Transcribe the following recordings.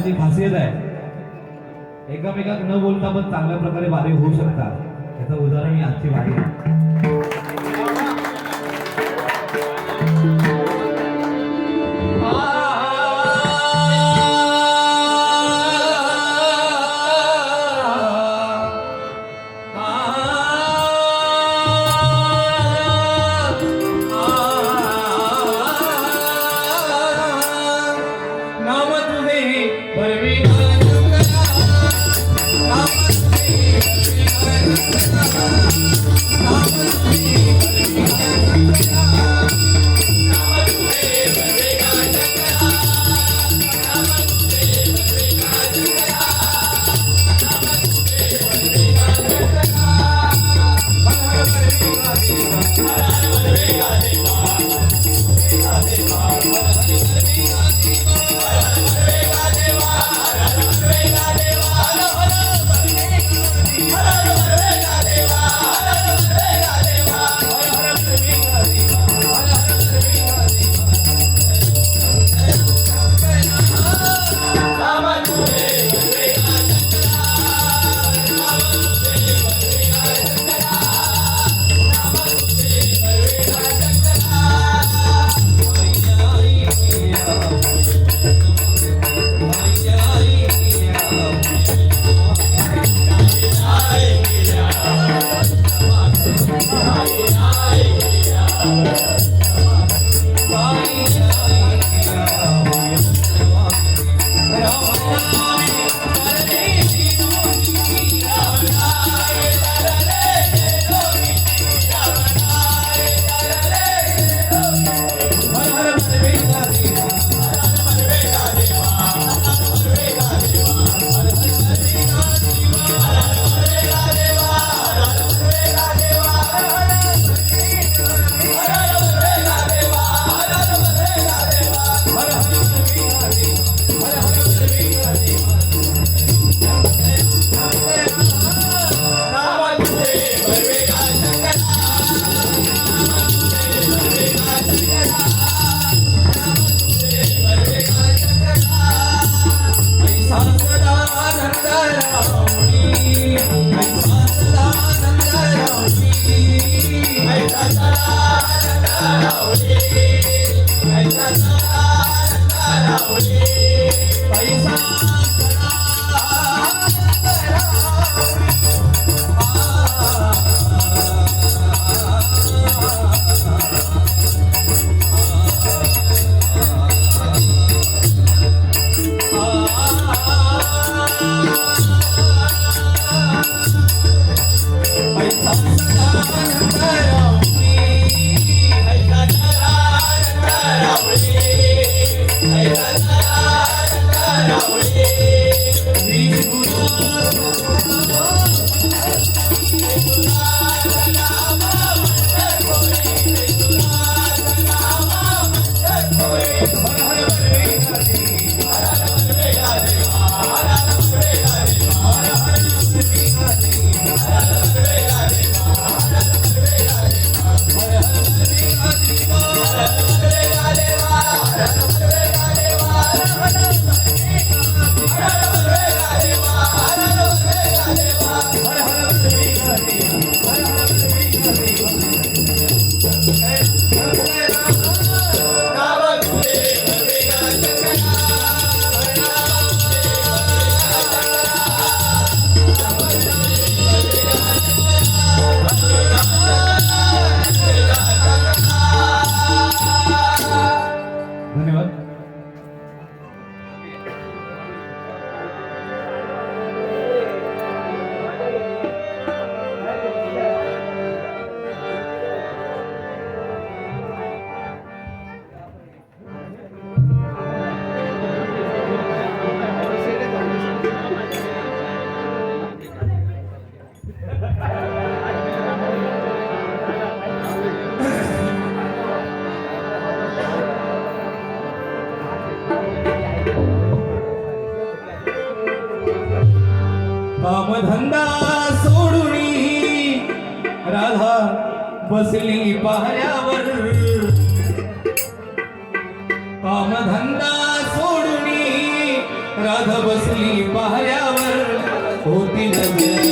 माणसाची खासियत आहे एकामेकात न बोलता पण चांगल्या प्रकारे वारे होऊ शकतात त्याचं उदाहरण ही आजची वारी आहे. नाम तुझे परवी नाम तुझे पैसा कामधंदा सोडून राधा बसली पहाऱ्यावर. कामधंदा सोडून राधा बसली पाहऱ्यावर. होती नजर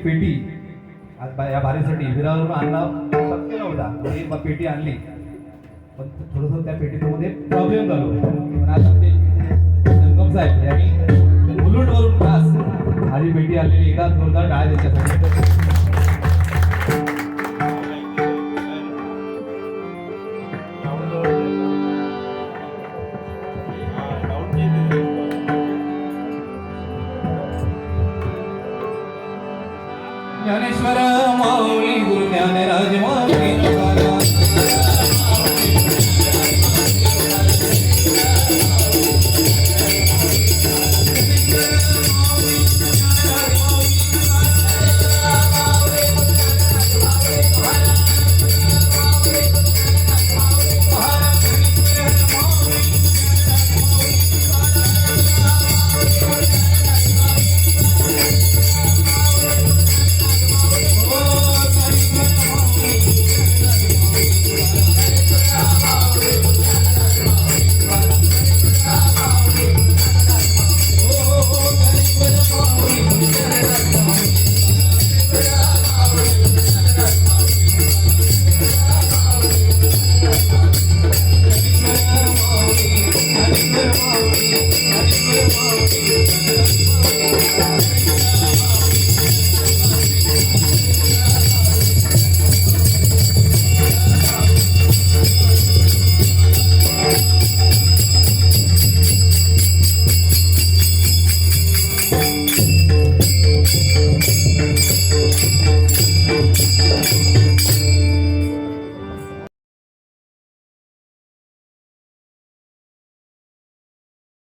एक पेटी. आज या भारीसाठी विरावरून आणला शक्य नव्हता. म्हणून एक पेटी आणली. पण थोडंसं त्या पेटीमध्ये प्रॉब्लेम झालो पण आज आमचे संगम साहेब यांनी मुलुंडवरून खास आधी पेटी आलेली एकदा जोरदार टाळ्या त्याच्यासाठी